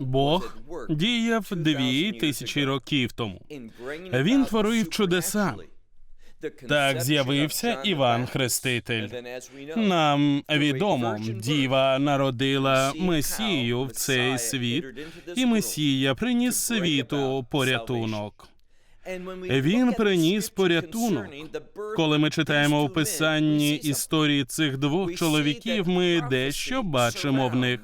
Бог діяв дві тисячі років тому. Він творив чудеса. Так з'явився Іван Хреститель. Нам відомо, діва народила Месію в цей світ, і Месія приніс світу порятунок. Він приніс порятунок. Коли ми читаємо у писанні історії цих двох чоловіків, ми дещо бачимо в них.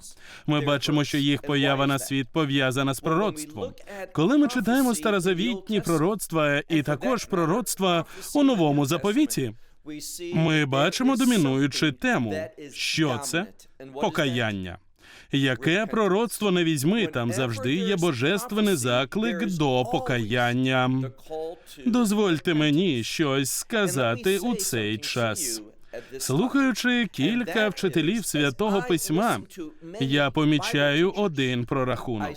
Ми бачимо, що їх поява на світ пов'язана з пророцтвом. Коли ми читаємо старозавітні пророцтва і також пророцтва у новому заповіті, ми бачимо домінуючу тему. Що це? Покаяння. Яке пророцтво не візьми, там завжди є божественний заклик до покаяння. Дозвольте мені щось сказати у цей час. Слухаючи кілька вчителів святого письма, я помічаю один прорахунок.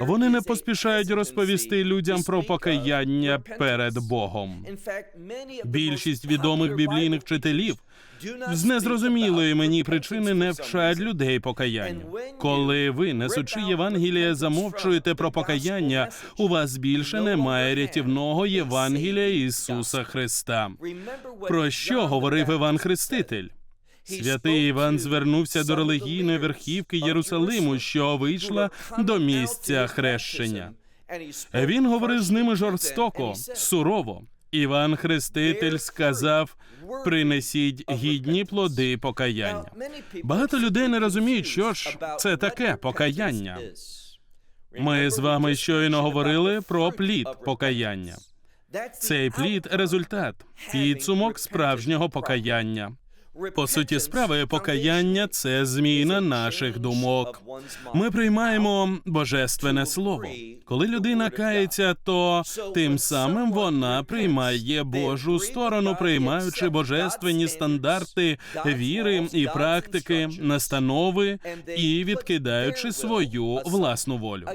Вони не поспішають розповісти людям про покаяння перед Богом. Більшість відомих біблійних вчителів з незрозумілої мені причини не вчать людей покаянню. Коли ви, несучи Євангелія, замовчуєте про покаяння, у вас більше немає рятівного Євангелія Ісуса Христа. Про що говорив Іван Хреститель? Святий Іван звернувся до релігійної верхівки Єрусалиму, що вийшла до місця хрещення. Він говорив з ними жорстоко, сурово. Іван Хреститель сказав: принесіть гідні плоди покаяння. Багато людей не розуміють, що ж це таке покаяння. Ми з вами щойно говорили про плід покаяння. Цей плід результат, підсумок справжнього покаяння. По суті, справи покаяння це зміна наших думок. Ми приймаємо божественне слово. Коли людина кається, то тим самим вона приймає Божу сторону, приймаючи божественні стандарти віри і практики, настанови і відкидаючи свою власну волю.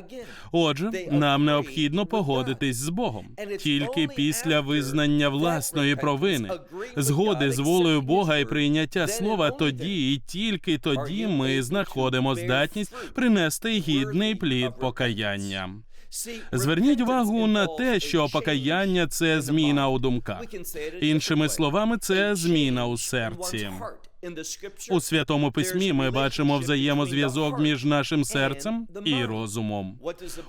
Отже, нам необхідно погодитись з Богом тільки після визнання власної провини, згоди з волею Бога і прийняття слова, тоді і тільки тоді ми знаходимо здатність принести гідний плід покаяння. Зверніть увагу на те, що покаяння це зміна у думках. Іншими словами, це зміна у серці. У святому письмі ми бачимо взаємозв'язок між нашим серцем і розумом.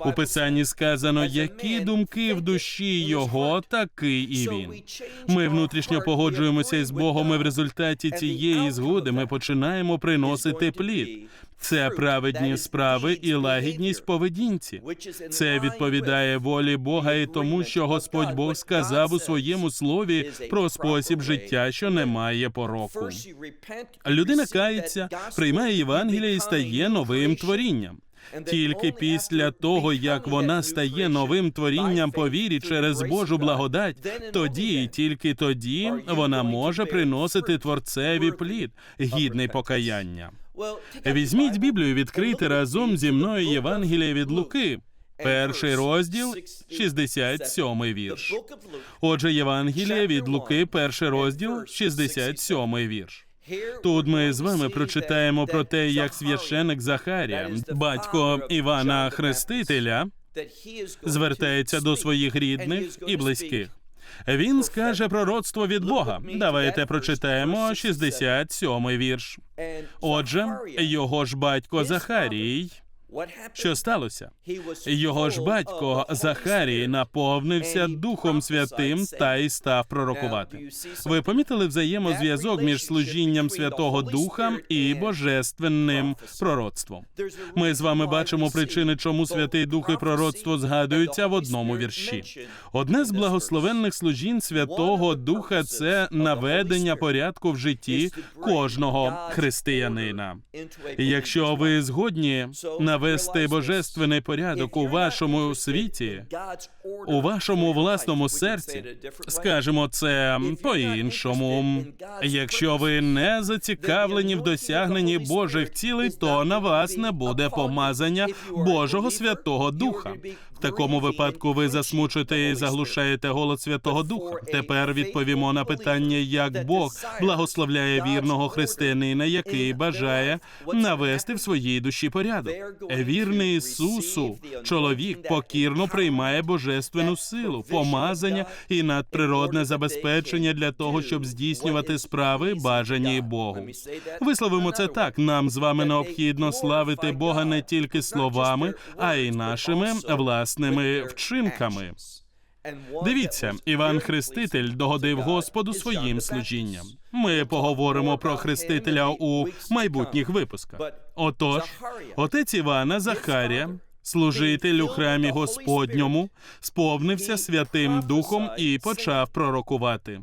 У писанні сказано, які думки в душі його, такий і він. Ми внутрішньо погоджуємося із Богом. і В результаті цієї згоди ми починаємо приносити плід. Це праведні справи і лагідність в поведінці. Це відповідає волі Бога і тому, що Господь Бог сказав у своєму слові про спосіб життя, що не має пороку. Людина кається, приймає Євангелія і стає новим творінням. Тільки після того, як вона стає новим творінням по вірі через Божу благодать, тоді і тільки тоді вона може приносити творцеві плід, гідний покаяння. Візьміть Біблію, відкрийте разом зі мною Євангелія від Луки. Перший розділ, 67 вірш. Отже, Євангелія від Луки, перший розділ, 67 вірш. Тут ми з вами прочитаємо про те, як священик Захарія, батько Івана Хрестителя, звертається до своїх рідних і близьких. Він скаже пророцтво від Бога. Давайте прочитаємо 67-й вірш. Отже, його ж батько Захарій Що сталося? Його ж батько Захарій наповнився Духом Святим та й став пророкувати. Ви помітили взаємозв'язок між служінням Святого Духа і божественним пророцтвом. Ми з вами бачимо причини, чому Святий Дух і пророцтво згадуються в одному вірші. Одне з благословенних служінь Святого Духа це наведення порядку в житті кожного християнина. І Якщо ви згодні навести божественний порядок у вашому світі, у вашому власному серці, скажемо це по-іншому. Якщо ви не зацікавлені в досягненні Божих цілей, то на вас не буде помазання Божого Святого Духа. В такому випадку ви засмучуєте і заглушаєте голос Святого Духа. Тепер відповімо на питання, як Бог благословляє вірного християнина, який бажає навести в своїй душі порядок. Вірний Ісусу, чоловік покірно приймає божественну силу, помазання і надприродне забезпечення для того, щоб здійснювати справи, бажані Богу. Висловимо це так: нам з вами необхідно славити Бога не тільки словами, а й нашими власними вчинками. Дивіться, Іван Хреститель догодив Господу своїм служінням. Ми поговоримо про хрестителя у майбутніх випусках. Отож, отець Івана Захарія, служитель у храмі Господньому, сповнився Святим Духом і почав пророкувати.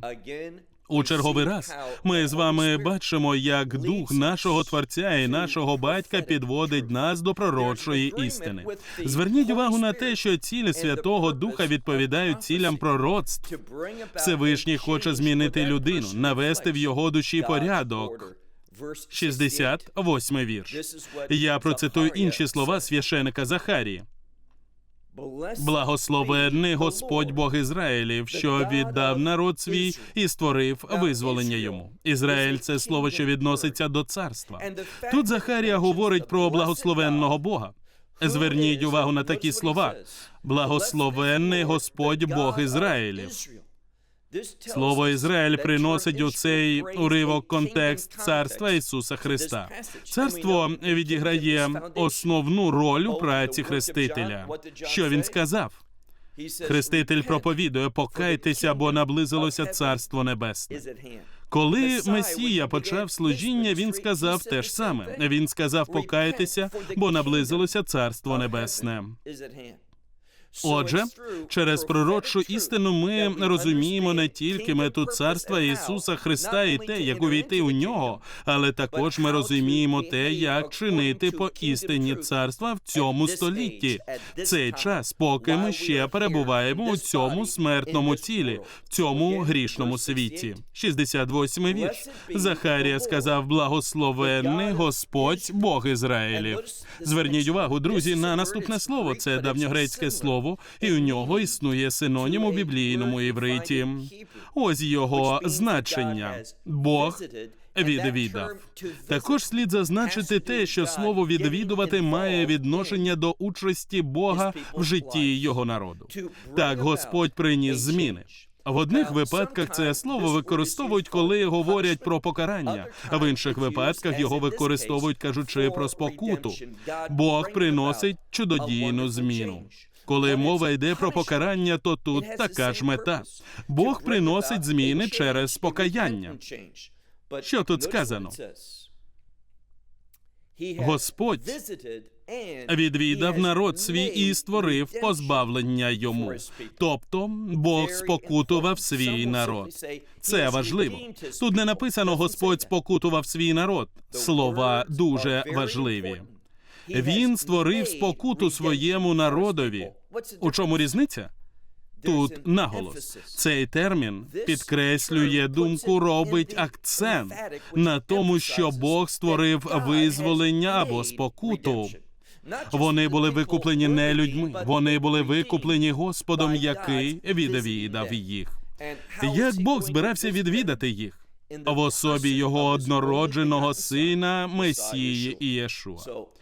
У черговий раз ми з вами бачимо, як дух нашого творця і нашого батька підводить нас до пророчої істини. Зверніть увагу на те, що цілі Святого Духа відповідають цілям пророцтв. Всевишній хоче змінити людину, навести в його душі порядок. 68 вірш. Я процитую інші слова священика Захарії. Благословенний Господь Бог Ізраїлів, що віддав народ свій і створив визволення йому. Ізраїль це слово, що відноситься до царства. Тут Захарія говорить про благословенного Бога. Зверніть увагу на такі слова: благословенний Господь Бог Ізраїлів. Слово Ізраїль приносить у цей уривок контекст царства Ісуса Христа. Царство відіграє основну роль у праці хрестителя. Що він сказав? Хреститель проповідує покайтеся, бо наблизилося царство небесне. Коли Месія почав служіння, він сказав те ж саме. Він сказав покайтеся, бо наблизилося царство небесне. Отже, через пророчу істину ми розуміємо не тільки мету царства Ісуса Христа і те, як увійти у нього, але також ми розуміємо те, як чинити по істині царства в цьому столітті. Цей час, поки ми ще перебуваємо у цьому смертному тілі, в цьому грішному світі. 68 вірш. Захарія сказав: благословенний Господь Бог Ізраїлів. Зверніть увагу, друзі, на наступне слово. Це давньогрецьке слово і у нього існує синонім у біблійному івриті. Ось його значення. Бог відвідав. Також слід зазначити те, що слово відвідувати має відношення до участі Бога в житті його народу. Так, Господь приніс зміни. В одних випадках це слово використовують, коли говорять про покарання, а в інших випадках його використовують, кажучи про спокуту. Бог приносить чудодійну зміну. Коли мова йде про покарання, то тут така ж мета. Бог приносить зміни через покаяння. Що тут сказано? Господь відвідав народ свій і створив позбавлення йому. Тобто Бог спокутував свій народ. Це важливо. Тут не написано Господь спокутував свій народ. Слова дуже важливі. Він створив спокуту своєму народові. У чому різниця? Тут наголос. Цей термін підкреслює думку, робить акцент на тому, що Бог створив визволення або спокуту. Вони були викуплені не людьми, вони були викуплені Господом, який відвідав їх. Як Бог збирався відвідати їх? В особі його однородженого сина Месії Ієшуа.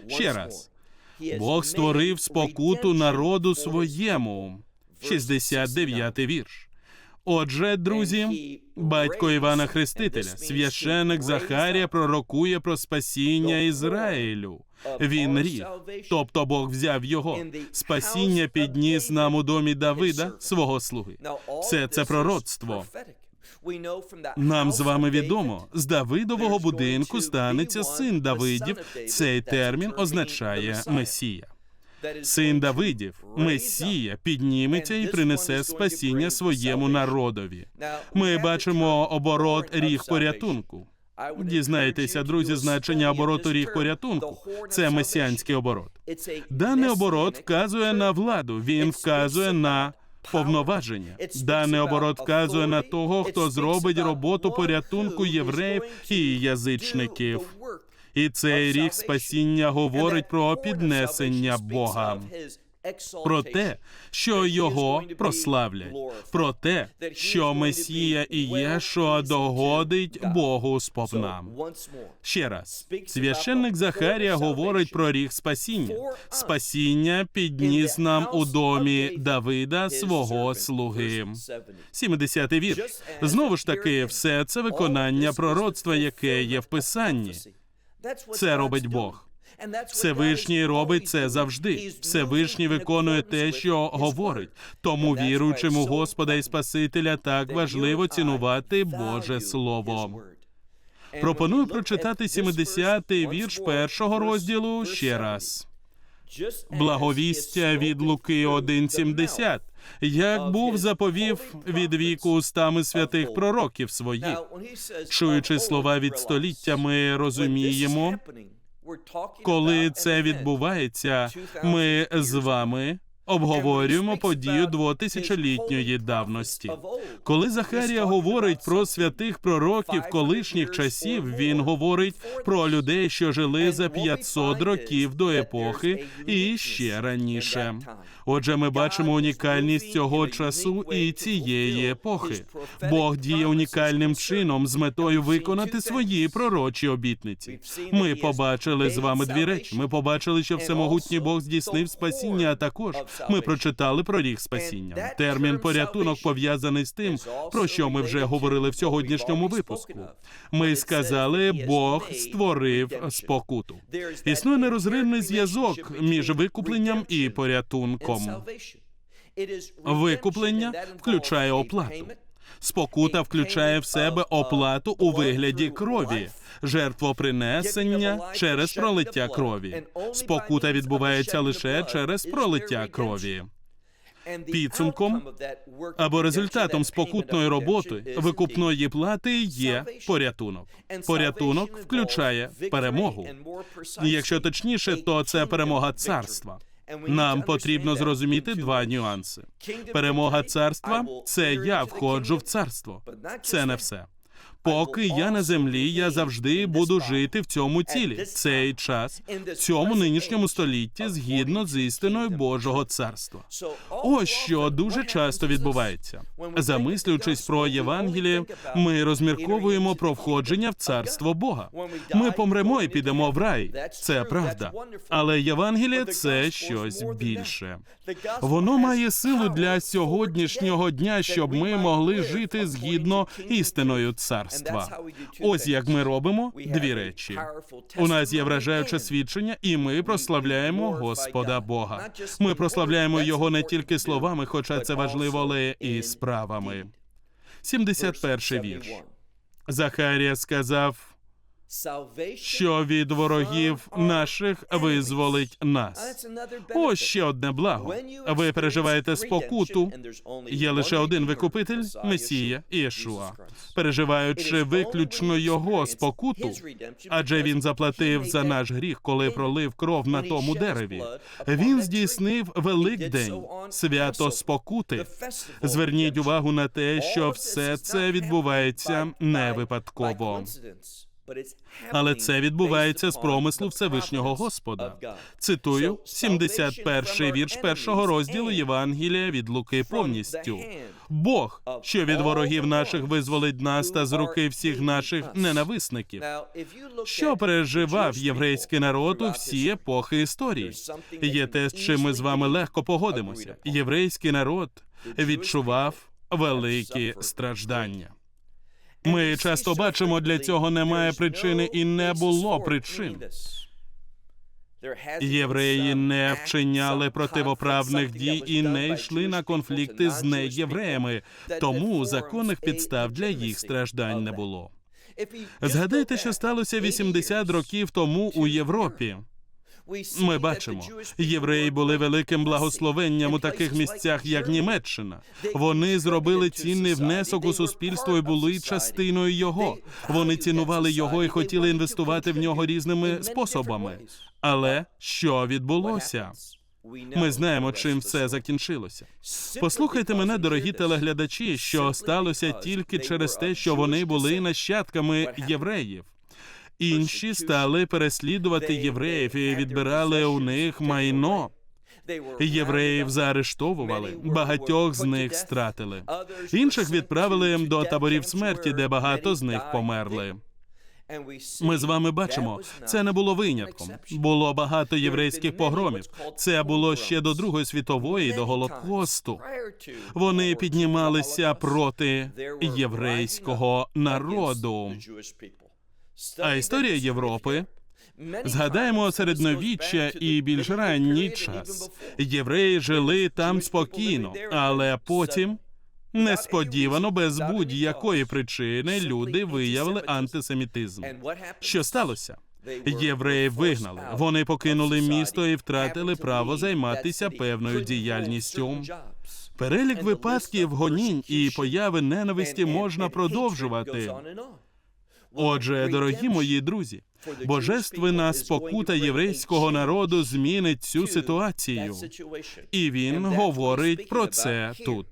Ще раз, Бог створив спокуту народу своєму. 69-й вірш. Отже, друзі, батько Івана Хрестителя, священик Захарія пророкує про спасіння Ізраїлю. Він ріг, тобто Бог взяв його. Спасіння підніс нам у домі Давида, свого слуги. Все це пророцтво. Нам з вами відомо, з Давидового будинку станеться син Давидів. Цей термін означає Месія. Син Давидів, Месія, підніметься і принесе спасіння своєму народові. Ми бачимо оборот ріг порятунку. Дізнайтеся, друзі, значення обороту ріг порятунку. Це месіанський оборот. Даний оборот вказує на владу, він вказує на повноваження. Даний оборот вказує на того, хто зробить роботу порятунку євреїв і язичників. І цей рік спасіння говорить про піднесення Бога, про те, що його прославлять, про те, що Месія і є, що догодить Богу сповна. Ще раз, священник Захарія говорить про ріг спасіння. Спасіння підніс нам у домі Давида свого слуги. 70-й вірш. Знову ж таки, все це виконання пророцтва, яке є в Писанні. Це робить Бог. Всевишній робить це завжди. Всевишній виконує те, що говорить. Тому віруючим Господа і Спасителя так важливо цінувати Боже Слово. Пропоную прочитати 70-й вірш першого розділу ще раз. Благовістя від Луки 1.70. Як був заповів від віку устами святих пророків своїх. Чуючи слова від століття, ми розуміємо, коли це відбувається, ми з вами обговорюємо подію двотисячолітньої давності. Коли Захарія говорить про святих пророків колишніх часів, він говорить про людей, що жили за 500 років до епохи і ще раніше. Отже, ми бачимо унікальність цього часу і цієї епохи. Бог діє унікальним чином з метою виконати свої пророчі обітниці. Ми побачили з вами дві речі. Ми побачили, що всемогутній Бог здійснив спасіння. А також ми прочитали про ріг спасіння. Термін порятунок пов'язаний з тим, про що ми вже говорили в сьогоднішньому випуску. Ми сказали, Бог створив спокуту. Існує нерозривний зв'язок між викупленням і порятунком. Викуплення включає оплату. Спокута включає в себе оплату у вигляді крові, жертвопринесення через пролиття крові. Спокута відбувається лише через пролиття крові. Підсумком або результатом спокутної роботи викупної плати є порятунок. Порятунок включає перемогу. Якщо точніше, то це перемога царства. Нам потрібно зрозуміти два нюанси. Перемога царства це я входжу в царство. Це не все. Поки я на землі, я завжди буду жити в цьому тілі. Цей час в цьому нинішньому столітті згідно з істиною Божого царства. Ось що дуже часто відбувається. Замислюючись про Євангеліє, ми розмірковуємо про входження в царство Бога. Ми помремо і підемо в рай. Це правда. Але Євангеліє це щось більше. Воно має силу для сьогоднішнього дня, щоб ми могли жити згідно істиною царства. Ось як ми робимо дві речі. У нас є вражаюче свідчення, і ми прославляємо Господа Бога. Ми прославляємо його не тільки словами, хоча це важливо, але і справами. 71 вірш. Захарія сказав, що від ворогів наших визволить нас. Ось ще одне благо. Ви переживаєте спокуту. Є лише один викупитель Месія Ішуа. Переживаючи виключно його спокуту, адже він заплатив за наш гріх, коли пролив кров на тому дереві. Він здійснив Великдень, свято спокути. Зверніть увагу на те, що все це відбувається не випадково. Але це відбувається з промислу Всевишнього Господа. Цитую 71-й вірш першого розділу Євангелія від Луки повністю. Бог, що від ворогів наших визволить нас та з руки всіх наших ненависників. Що переживав єврейський народ у всі епохи історії? Є те, з чим ми з вами легко погодимося. Єврейський народ відчував великі страждання. Ми часто бачимо, для цього немає причини і не було причин. Євреї не вчиняли противоправних дій і не йшли на конфлікти з неєвреями, тому законних підстав для їх страждань не було. Згадайте, що сталося 80 років тому у Європі. Ми бачимо, євреї були великим благословенням у таких місцях, як Німеччина. Вони зробили цінний внесок у суспільство і були частиною його. Вони цінували його і хотіли інвестувати в нього різними способами. Але що відбулося? Ми знаємо, чим все закінчилося. Послухайте мене, дорогі телеглядачі, що сталося тільки через те, що вони були нащадками євреїв. Інші стали переслідувати євреїв і відбирали у них майно. Євреїв заарештовували, багатьох з них стратили. Інших відправили до таборів смерті, де багато з них померли. Ми з вами бачимо, це не було винятком. Було багато єврейських погромів. Це було ще до Другої світової, до Голокосту. Вони піднімалися проти єврейського народу. А історія Європи Згадаємо середньовіччя і більш ранній час. Євреї жили там спокійно, але потім несподівано, без будь-якої причини, люди виявили антисемітизм. Що сталося? Євреї вигнали. Вони покинули місто і втратили право займатися певною діяльністю. Перелік випадків гонінь і появи ненависті можна продовжувати. Отже, дорогі мої друзі, божественна спокута єврейського народу змінить цю ситуацію, і він говорить про це тут.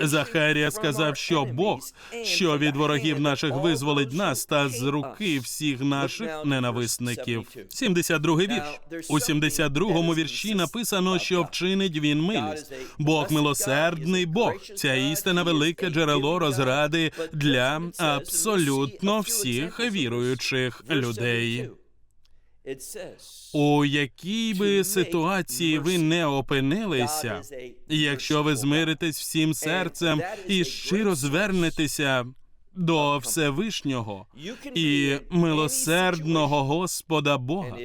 Захарія сказав, що Бог, що від ворогів наших визволить нас та з руки всіх наших ненависників. 72-й вірш. У 72-му вірші написано, що вчинить він милість. Бог милосердний Бог. Ця істина велике джерело розради для абсолютно всіх віруючих людей. У якій би ситуації ви не опинилися, якщо ви змиритесь всім серцем і щиро звернетеся до Всевишнього і милосердного Господа Бога,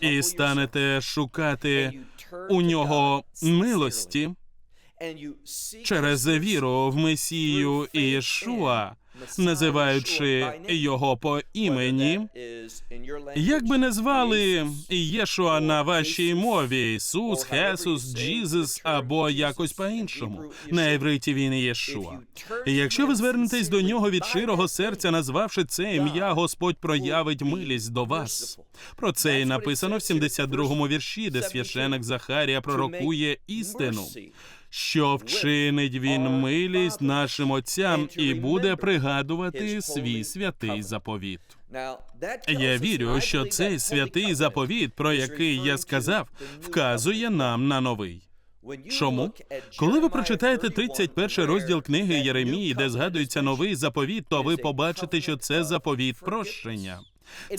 і станете шукати у нього милості через віру в Месію Ішуа, називаючи його по імені, як би не звали Єшуа на вашій мові Ісус, Хесус, Джізус або якось по-іншому. На євриті він Єшуа. Якщо ви звернетесь до нього від щирого серця, назвавши це ім'я, Господь проявить милість до вас. Про це і написано в 72-му вірші, де священик Захарія пророкує істину. Що вчинить він милість нашим отцям і буде пригадувати свій святий заповіт. Я вірю, що цей святий заповіт, про який я сказав, вказує нам на новий. Чому? Коли ви прочитаєте 31 розділ книги Єремії, де згадується новий заповіт, то ви побачите, що це заповіт прощення.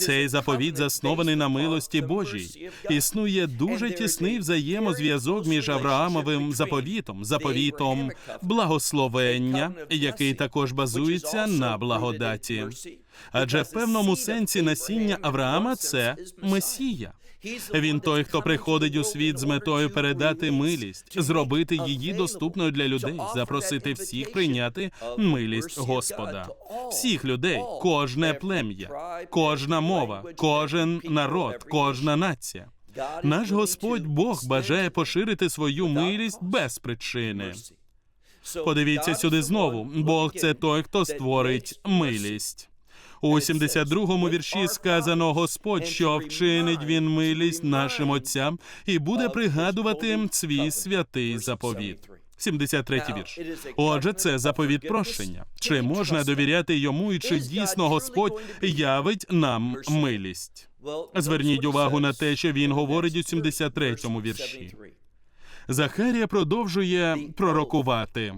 Цей заповіт заснований на милості Божій. Існує дуже тісний взаємозв'язок між Авраамовим заповітом, заповітом благословення, який також базується на благодаті. Адже в певному сенсі насіння Авраама це Месія. Він той, хто приходить у світ з метою передати милість, зробити її доступною для людей, запросити всіх прийняти милість Господа, всіх людей, кожне плем'я, кожна мова, кожен народ, кожна нація. Наш Господь Бог бажає поширити свою милість без причини. Подивіться сюди знову. Бог це той, хто створить милість. У 72-му вірші сказано Господь, що вчинить він милість нашим отцям і буде пригадувати свій святий заповіт. 73-й вірш. Отже, це заповіт прощення. Чи можна довіряти йому, і чи дійсно Господь явить нам милість? Зверніть увагу на те, що він говорить у 73-му вірші. Захарія продовжує пророкувати.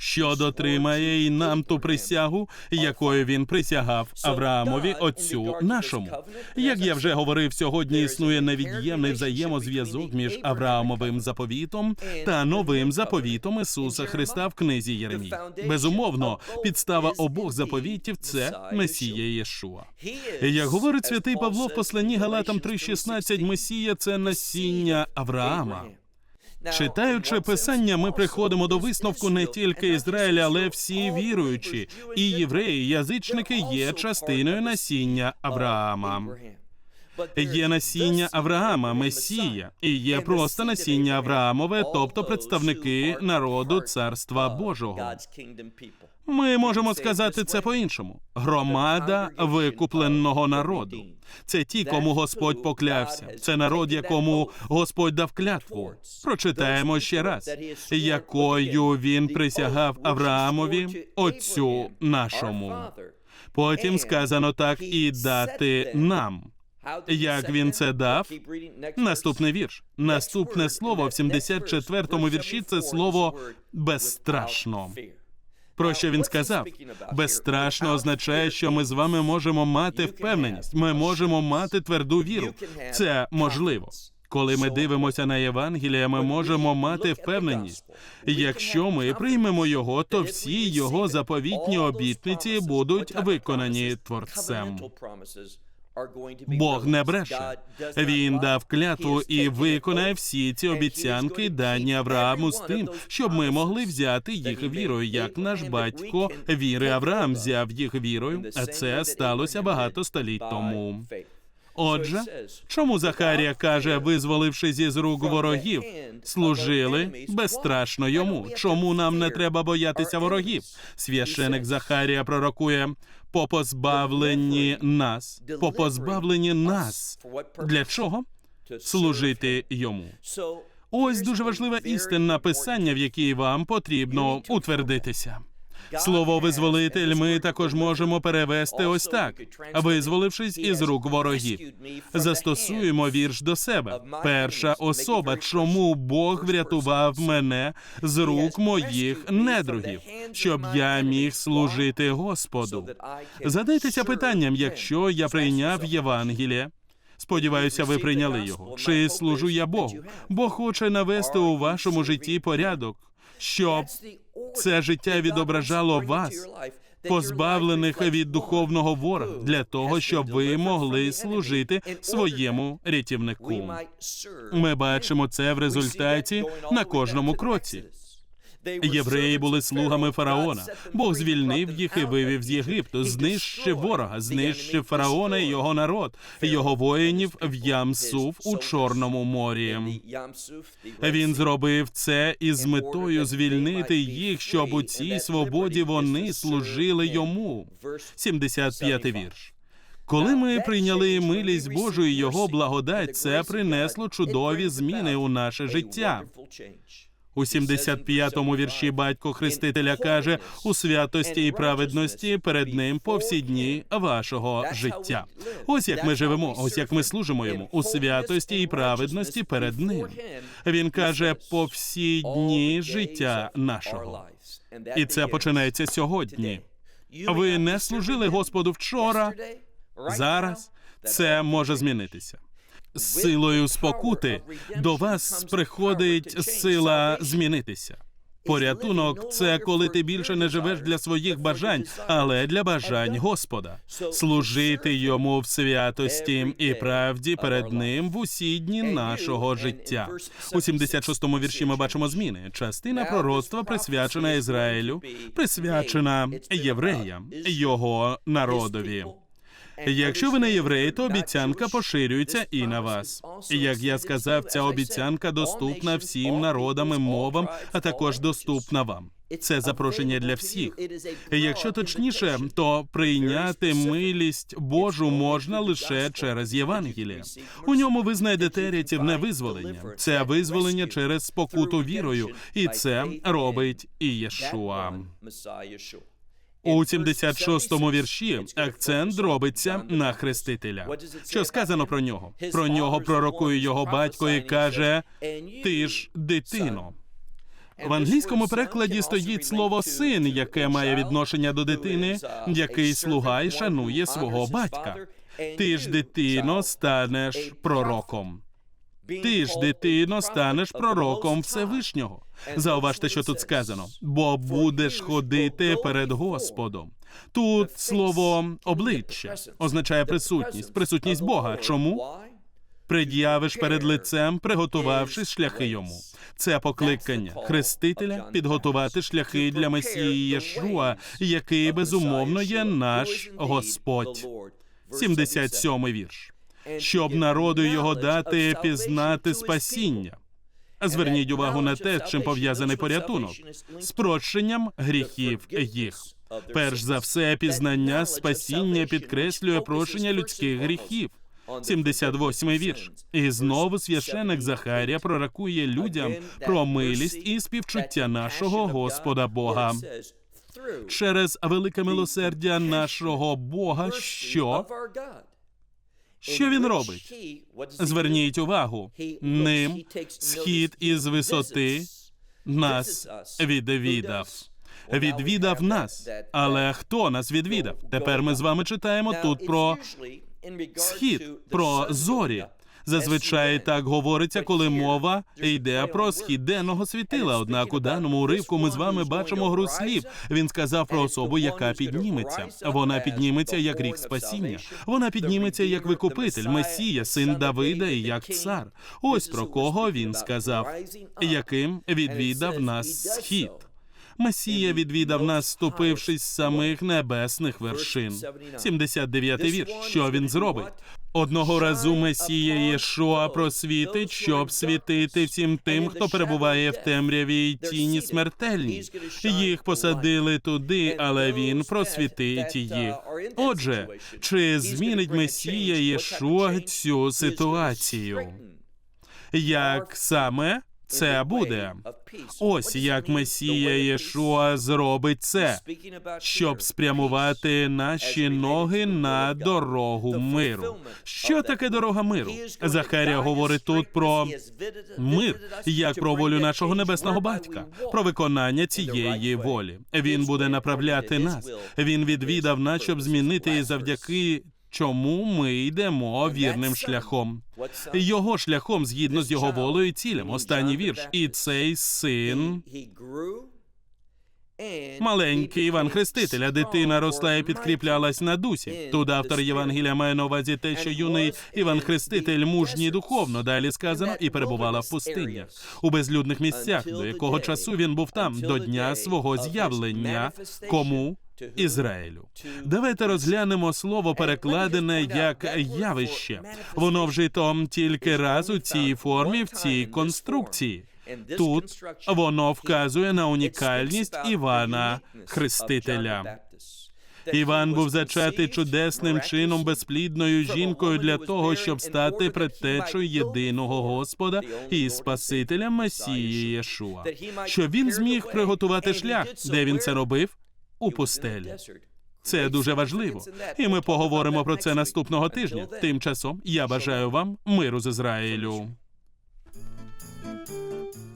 Що дотримає і нам ту присягу, якою він присягав Авраамові, отцю нашому. Як я вже говорив, сьогодні існує невід'ємний взаємозв'язок між Авраамовим заповітом та новим заповітом Ісуса Христа в книзі Єремії. Безумовно, підстава обох заповітів це Месія Єшуа. Як говорить святий Павло в посланні Галатам 3.16, Месія це насіння Авраама. Читаючи писання, ми приходимо до висновку не тільки Ізраїля, але всі віруючі, і євреї, язичники є частиною насіння Авраама. Є насіння Авраама, Месія, і є просто насіння Авраамове, тобто представники народу Царства Божого. Ми можемо сказати це по-іншому: громада викупленого народу. Це ті, кому Господь поклявся. Це народ, якому Господь дав клятву. Прочитаємо ще раз, якою він присягав Авраамові, отцю нашому. Потім сказано так і дати нам. Як він це дав? Наступний вірш. Наступне слово в 74-му вірші це слово безстрашно. Про що він сказав? Безстрашно означає, що ми з вами можемо мати впевненість. Ми можемо мати тверду віру. Це можливо. Коли ми дивимося на Євангелія, ми можемо мати впевненість. Якщо ми приймемо його, то всі його заповітні обітниці будуть виконані творцем. Бог не бреше. Він дав клятву і виконає всі ці обіцянки, дані Аврааму з тим, щоб ми могли взяти їх вірою, як наш батько віри Авраам взяв їх вірою. А це сталося багато століть тому. Отже, чому Захарія каже, визволивши зі рук ворогів, служили безстрашно йому? Чому нам не треба боятися ворогів? Священик Захарія пророкує по позбавленні нас, по позбавленні нас. Для чого? Служити йому. Ось дуже важлива істина писання, в якій вам потрібно утвердитися. Слово визволитель ми також можемо перевести ось так: визволившись із рук ворогів. Застосуємо вірш до себе. Перша особа, чому Бог врятував мене з рук моїх недругів, щоб я міг служити Господу. Задайтеся питанням, якщо я прийняв Євангеліє. Сподіваюся, ви прийняли його. Чи служу я Богу? Бог хоче навести у вашому житті порядок, щоб це життя відображало вас, позбавлених від духовного ворога, для того, щоб ви могли служити своєму рятівнику. Ми бачимо це в результаті на кожному кроці. Євреї були слугами фараона. Бог звільнив їх і вивів з Єгипту, знищив ворога, знищив фараона і його народ, його воїнів в Ямсуф у Чорному морі. Він зробив це із метою звільнити їх, щоб у цій свободі вони служили йому. 75-й вірш. Коли ми прийняли милість Божу і його благодать, це принесло чудові зміни у наше життя. У 75-му вірші батько Хрестителя каже у святості і праведності перед ним по всі дні вашого життя. Ось як ми живемо, ось як ми служимо йому у святості і праведності перед ним. Він каже по всі дні життя нашого. І це починається сьогодні. Ви не служили Господу вчора, зараз це може змінитися. Силою спокути до вас приходить сила змінитися. Порятунок це коли ти більше не живеш для своїх бажань, але для бажань Господа, служити йому в святості і правді перед ним в усі дні нашого життя. У 76-му вірші ми бачимо зміни. Частина пророцтва присвячена Ізраїлю, присвячена євреям, його народові. Якщо ви не євреї, то обіцянка поширюється і на вас. Як я сказав, ця обіцянка доступна всім народам і мовам, а також доступна вам. Це запрошення для всіх. Якщо точніше, то прийняти милість Божу можна лише через Євангеліє. У ньому ви знайдете рятівне визволення. Це визволення через спокуту вірою, і це робить і Єшуа. У 76-му вірші акцент робиться на хрестителя. Що сказано про нього? Про нього пророкує його батько і каже: Ти ж дитино. В англійському перекладі стоїть слово син, яке має відношення до дитини, який слуга і шанує свого батька. Ти ж, дитино, станеш пророком. Ти ж, дитино, станеш пророком Всевишнього. Зауважте, що тут сказано, бо будеш ходити перед Господом. Тут слово обличчя означає присутність, присутність Бога. Чому? Пред'явиш перед лицем, приготувавши шляхи йому. Це покликання хрестителя підготувати шляхи для Месії Єшуа, який безумовно є наш Господь. 77-й вірш. Щоб народу його дати пізнати спасіння. Зверніть увагу на те, чим пов'язаний порятунок з прощенням гріхів їх. Перш за все, пізнання спасіння підкреслює прощення людських гріхів. 78-й вірш. І знову священик Захарія пророкує людям про милість і співчуття нашого Господа Бога. Через велике милосердя нашого Бога, що що він робить? Зверніть увагу, ним схід із висоти нас відвідав. Відвідав нас. Але хто нас відвідав? Тепер ми з вами читаємо тут про схід, про зорі. Зазвичай так говориться, коли мова йде про схід денного світила. Однак у даному уривку ми з вами бачимо гру слів. Він сказав про особу, яка підніметься. Вона підніметься як рік спасіння. Вона підніметься як викупитель, месія, син Давида і як цар. Ось про кого він сказав, яким відвідав нас схід. Месія відвідав нас, ступившись з самих небесних вершин. 79-й вірш. Що він зробить? Одного разу Месія Єшуа просвітить, щоб світити всім тим, хто перебуває в темряві й тіні смертельні. Їх посадили туди, але він просвітить їх. Отже, чи змінить Месія Єшуа цю ситуацію? Як саме це буде? Ось як Месія Єшуа зробить це, щоб спрямувати наші ноги на дорогу миру. Що таке дорога миру? Захарія говорить тут про мир, як про волю нашого небесного батька, про виконання цієї волі. Він буде направляти нас. Він відвідав нас, щоб змінити і завдяки. Чому ми йдемо вірним шляхом? Його шляхом згідно з його волею і цілем. Останній вірш. І цей син маленький Іван Хреститель, а дитина росла і підкріплялась на дусі. Тут автор Євангелія має на увазі те, що юний Іван Хреститель мужній духовно далі сказано і перебувала в пустинях у безлюдних місцях, до якого часу він був там до дня свого з'явлення. Кому? Ізраїлю. Давайте розглянемо слово перекладене як явище. Воно вжито тільки раз у цій формі, в цій конструкції. Тут воно вказує на унікальність Івана Хрестителя. Іван був зачатий чудесним чином безплідною жінкою для того, щоб стати предтечою єдиного Господа і Спасителя Месії Єшуа. Що він зміг приготувати шлях, де він це робив? У пустелі. Це дуже важливо, і ми поговоримо про це наступного тижня. Тим часом я бажаю вам миру з Ізраїлю.